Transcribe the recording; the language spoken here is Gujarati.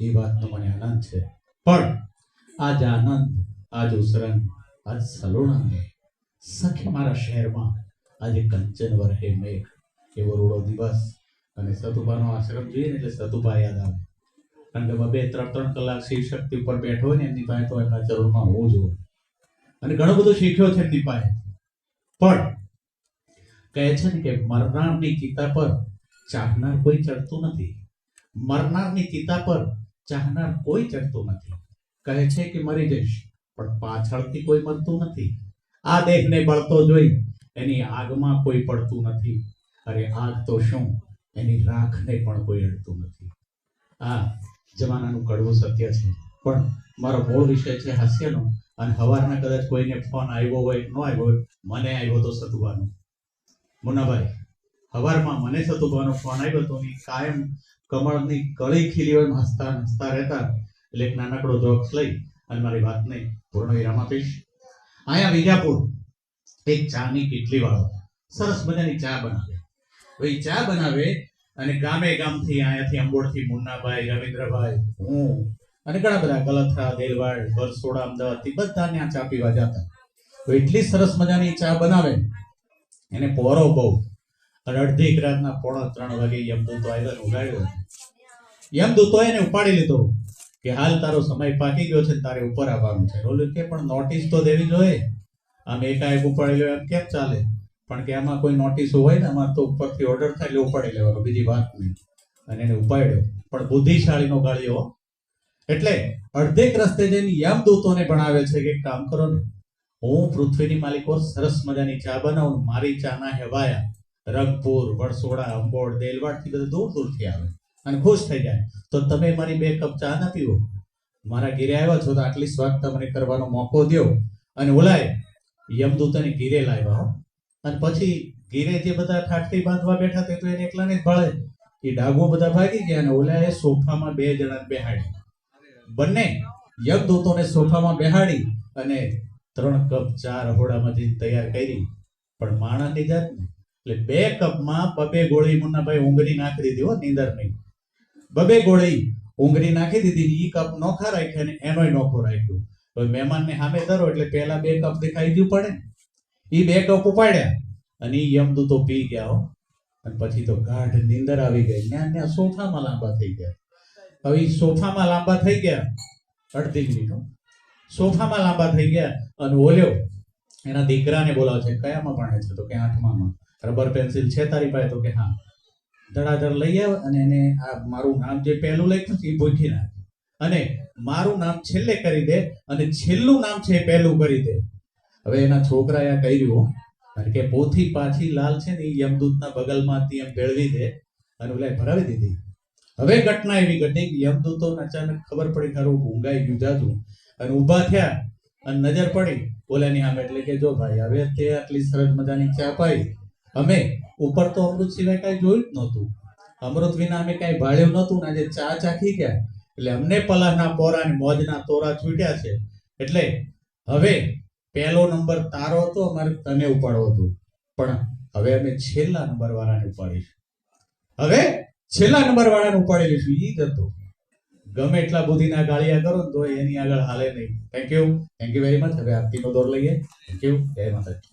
એ વાતનો મને આનંદ છે. પણ આજ આનંદ, આજ ઉસરંગ આજ સલોણાને સખી મારા શહેરમાં આજે કંચન વરહે મેઘ. એવો રૂડો દિવસ અને સતુભાનો આશ્રમ જોઈએ ને એટલે સતુભા યાદ આવે. કારણ કે બે ત્રણ ત્રણ કલાક શિવ શક્તિ ઉપર બેઠો હોય ને એમની પાસે તો એમના ચરણમાં હું જોઉં અને ઘણું બધું શીખ્યો છે એમની પાસે. પણ કહે છે ને કે મરનારની ચિતા પર ચાહનાર કોઈ ચડતું નથી. મરનારની ચિતા પર ચાહનાર કોઈ ચડતું નથી. કહે છે કે મરી જઈશ, પણ પાછળથી કોઈ મરતું નથી. આ દેહને બળતો જોઈ એની આગમાં કોઈ પડતું નથી. અરે આગ તો શું? એની રાખને પણ કોઈ અડતું નથી. આ જમાનાનું કડવું સત્ય છે. પણ મારો મૂળ વિષય છે હાસ્યનો, અને હવારના કદાચ કોઈને ફોન આવ્યો હોય, ન આવ્યો હોય, મને આવ્યો તો સતુભાનો મુન્નાભાઈ, હવારમાં મને સતુભાનો ફોન આવ્યો તો કાયમ કમળની કળી ખીલી હોય હસતા હસતા રહેતા, એટલે એક નાનકડો જોક્સ લઈ અને મારી વાતને પૂર્ણ વિરામ આપીશ. અહીંયા વિજાપુર એક ચાની કેટલી વાળો. સરસ મજાની ચા બનાવે. ભાઈ ચા બનાવે અને ગામે ગામથી અહીંયાથી અંબોડથી મુન્નાભાઈ, રવિન્દ્રભાઈ, હું અને ઘણા બધા કલથરા, દેલવાડ વરસોડા અમદાવાદથી બધા ત્યાં ચા પીવા જતા. તો એટલી સરસ મજાની ચા બનાવે. એને પોરો બહુ. અને અડધી રાતના પોણા ત્રણ વાગે યમદૂતો આવ્યો ઉગાડ્યો. યમદૂતો એને ઉપાડી લીધો કે હાલ તારો સમય પાકી ગયો છે તારે ઉપર આવવાનું છે. ઓલું કે પણ નોટિસ તો દેવી જોઈએ. આમ એકાએક ઉપાડી લેવા કેમ ચાલે. પણ કે આમાં કોઈ નોટિસ હોય ને અમારે તો ઉપરથી ઓર્ડર થાય એટલે ઉપાડી લેવાનો, બીજી વાત નહીં. અને એને ઉપાડ્યો. પણ બુદ્ધિશાળીનો ગાળ્યો એટલે અડધેક રસ્તે જઈને યમદૂતોને ભણાવે છે કે કામ કરો ને. હું પૃથ્વીની માલિકો સરસ મજાની ચા બનાવું. મારી ચાના હેવાયા રંગપુર વડસોડા અંબોડ, દેલવાડથી બધા દૂર દૂરથી આવે. અને ખુશ થઈ જાય. તો તમે મારી બે કપ ચા ના પીવો. મારા ઘીરે આવ્યા છો તો આટલી સ્વાદ તમને કરવાનો મોકો દો અને ઓલાય, યમદૂતને ઘીરે લાવ્યા હો. અને પછી ઘીરે જે બધા ઠાઠી બાંધવા બેઠા તે તો એને એકલાને જ ભાળે. એ ડાગો બધા ભાગી ગયા અને ઓલાએ સોફામાં બે જણા બેહાડી બંને યમદૂતોને સોફામાં બેહાડી અને ત્રણ કપ ચા હોડામાંથી તૈયાર કરી. પણ માણસની જાત ને એટલે બે કપમાં પબે ગોળી મુન્નાભાઈ ઊંઘરી નાખી દીધી હો, નીંદર નહીં. બબે ગોળી ઊંઘરી નાખી દીધી ઈ કપ નોખા રાખ્યા ને એનોય નોખો રાખ્યો. હવે મહેમાનને સામે ધરો એટલે પહેલા બે કપ દેખાઈ ગયું પડે ઈ બે કપ ઉપાડ્યા અને ઈ યમદૂતો પી ગયા હો. અને પછી તો ગાઢ નીંદર આવી ગઈ. ત્યાં ત્યાં સોફામાં લાંબા થઈ ગયા. હવે સોફામાં લાંબા થઈ ગયા. અડધી મિનિટ. સોફામાં લાંબા થઈ ગયા અને ઓલ્યો. એના દીકરાને બોલાવે છે, કયામાં ભણે છે? તો કે આઠમામાં. રબર પેન્સિલ છે તારી પાસે? તો કે હા. ધડાધડ લઈ આવે અને એને આ મારું નામ જે પહેલું લખ્યું છે, એ ભૂખી નાખે અને મારું નામ છેલ્લે કરી દે અને છેલ્લું નામ છે એ પહેલું કરી દે. હવે એના છોકરાએ આ કર્યું કારણ કે પોથી પાછી લાલ છે ને એ યમદૂતના બગલમાંથી એમ ભેળવી દે અને ઓલા ભરાવી દીધી. હવે ઘટના એવી ઘટી કે યમદૂતો અચાનક ખબર પડી ખરું ઊંઘાઈ ગયું જાજુ. અને ઊભા થયા અને નજર પડી ઓલાની આમ એટલે કે જો ભાઈ, હવે તે આટલી સરસ મજાની ચા પાઈ. અમે ઉપર તો અમૃત સિવાય કાંઈ જોયું જ નહોતું. અમૃત વિના અમે કાંઈ ભાળ્યું નહોતું ને આજે ચા ચાખી ગયા. એટલે અમને પલાના પોરા ને મોજના તોરા છૂટ્યા છે. એટલે હવે પહેલો નંબર તારો હતો, અમારે તને ઉપાડવો હતો. પણ હવે અમે છેલ્લા નંબર વાળાને ઉપાડીશું હવે છેલ્લા નંબર વાળાને ઉપાડી લઈશું, ઈ જ હતો. ગમે એટલા બુદ્ધિના ગાળિયા કરો તો એની આગળ હાલે નહીં. Thank you thank you very much હવે આરતીનો દોર લઈએ. થેન્ક યુ જય માતાજી.